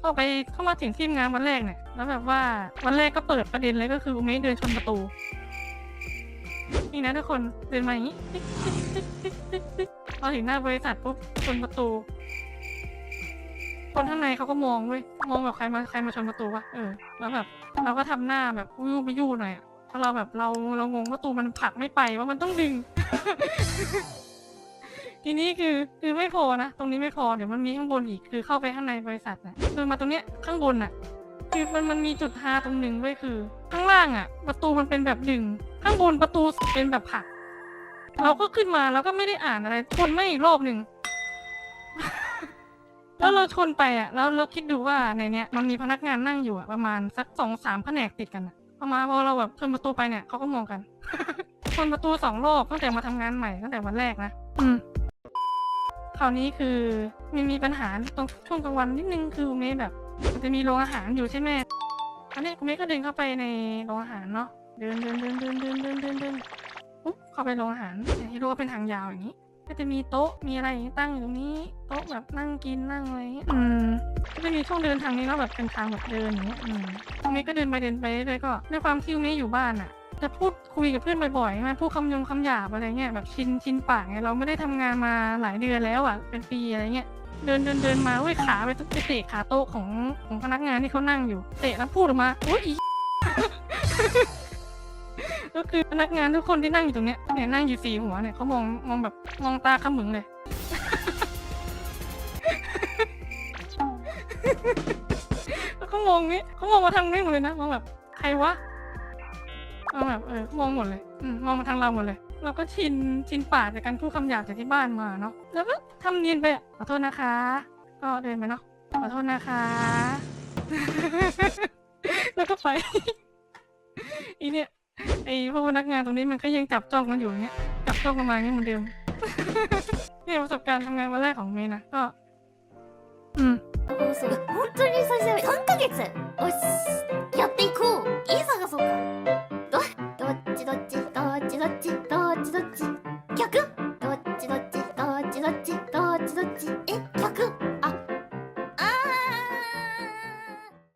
เข้าไปเข้ามาถึงทีมงานวันแรกเนี่ยแล้วแบบว่าวันแรกก็เปิดประเด็นเลยก็คืออุเมะเดินชนประตูนี่นะทุกคนเดินมาอย่างนี้พอถึงหน้าบริษัทปุ๊บชนประตู คนข้างในเขาก็มองเว้ยมองแบบใครมาใครมาชนประตูวะเออแล้วแบบเราก็ทำหน้าแบบยูไปยู่หน่อยเพราะเราแบบเราเรางงว่าประตูมันผลักไม่ไปว่ามันต้องดึง ทีนี้คือคือไม่พอนะ ตรงนี้ไม่พอเดี๋ยวมันมีข้างบนอีกคือเข้าไปข้างในบริษัทนะคือมาตรงเนี้ยข้างบนน่ะ คือมันมันมีจุดฮาตรงหนึ่งเว้ยคือ ข้างล่างอะ ประตูมันเป็นแบบดึง ข้างบนประตูเป็นแบบผัก เราก็ขึ้นมาแล้วก็ไม่ได้อ่านอะไรชนไม่อีกรอบหนึ่งแล้วเราชนไปอะแล้วเราคิดดูว่าในเนี้ยมันมีพนักงานนั่งอยู่อะประมาณสักสองสามแผนกติดกันอะประมาณพอเราแบบชนประตูไปเนี่ยเขาก็มองกันชนประตูสองรอบตั้งแต่มาทำงานใหม่ตั้งแต่วันแรกนะอืม คราวนี้คือมันมีปัญหาตรงช่วงกลางวันนิดนึงคือเมย์แบบมันจะมีโรงอาหารอยู่ใช่ไหมอันนี้เมย์ก็เดินเข้าไปในโรงอาหารเนาะเดินเดินเดินเดินเดินเดินเดินเดินปุ๊บเข้าไปโรงอาหารอย่างที่รู้ว่าเป็นทางยาวอย่างนี้ ก็จะมีโต๊ะมีอะไรอย่างงี้ตั้งอยู่ตรงนี้โต๊ะแบบนั่งกินนั่งอะไรอย่างนี้อืมก็จะมีช่วงเดินทางนี้เนาะแบบเป็นทางแบบเดินอย่างเงี้ยอืมเมย์ก็เดินไปเดินไปเรื่อยก็ด้วยความที่เมย์อยู่บ้านอะ จะพูดคุยกับเพื่อนบ่อยๆใช่ไหมพูดคำยงคำหยาบอะไรเงี้ยแบบชินชินปากไงเราไม่ได้ทำงานมาหลายเดือนแล้วอะเป็นปีอะไรเงี้ยเดินเดินเดินมาเว้ยขาไปไปเตะขาโต๊ะของของพนักงานที่เขานั่งอยู่เตะแล้วพูดออกมาโอ้ยอีก็คือพนักงานทุกคนที่นั่งอยู่ตรงเนี้ยเนี่ยนั่งอยู่สี่หัวเนี่ยเขามองมองแบบมองตาขมึงเลยแล้วเขามองนี้เขามองมาทางนี้หมดเลยนะมองแบบใครวะ มองแบบเออมองหมดเลยอืมมองมาทางเราหมดเลย เราก็ชินชินปากจากการพูดคำหยาบจากที่บ้านมาเนาะแล้วก็ทำเนียนไปอะขอโทษนะคะ ก็เดินไปเนาะขอโทษนะคะ แล้วก็ไป อีเนี่ยไอ้พวกพนักงานตรงนี้มันก็ยังจับจ้องกันอยู่อย่างเงี้ยจับจ้องกันมาอย่างเงี้ยเหมือนเดิม เนี่ยประสบการณ์ทำงานวันแรกของเมย์นะก็ อืม そう本当に最初3ヶ月よし どっち？え、逆